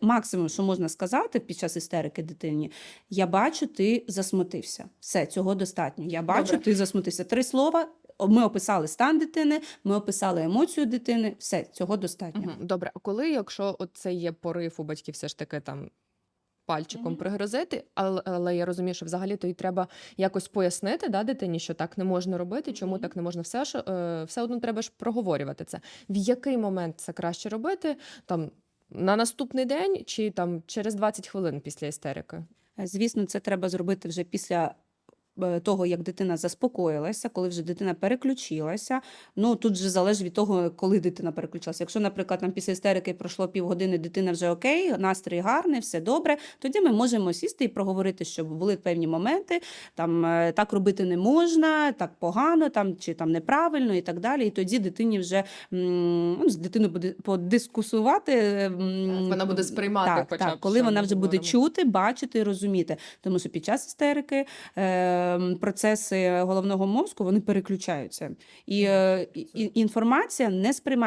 Максимум, що можна сказати під час істерики дитині, я бачу, ти засмутився. Все, цього достатньо. Я бачу, Добре. ти засмутився. Три слова. Ми описали стан дитини, ми описали емоцію дитини. Все, цього достатньо. Добре, а коли, якщо от це є порив у батьків, все ж таки там пальчиком Мгм. пригрозити, але, але я розумію, що взагалі то і треба якось пояснити да, дитині, що так не можна робити, чому Мгм. так не можна, все ж е, все одно треба ж проговорювати це. В який момент це краще робити? Там на наступний день чи там через 20 хвилин після істерики? Е, Звісно, це треба зробити вже після того, як дитина заспокоїлася, коли вже дитина переключилася. Ну тут вже залежить від того, коли дитина переключилася. Якщо, наприклад, там після істерики пройшло півгодини, дитина вже окей, настрій гарний, все добре. Тоді ми можемо сісти і проговорити, що були певні моменти, там е, так робити не можна, так погано, там чи там неправильно і так далі. І тоді дитині вже ну, з дитиною буде подискусувати. Вона буде сприймати так, хоча так, коли вона вже буде говоримо. чути, бачити і розуміти. Тому що під час істерики е, процеси головного мозку вони переключаються. І, е, і інформація не сприймається.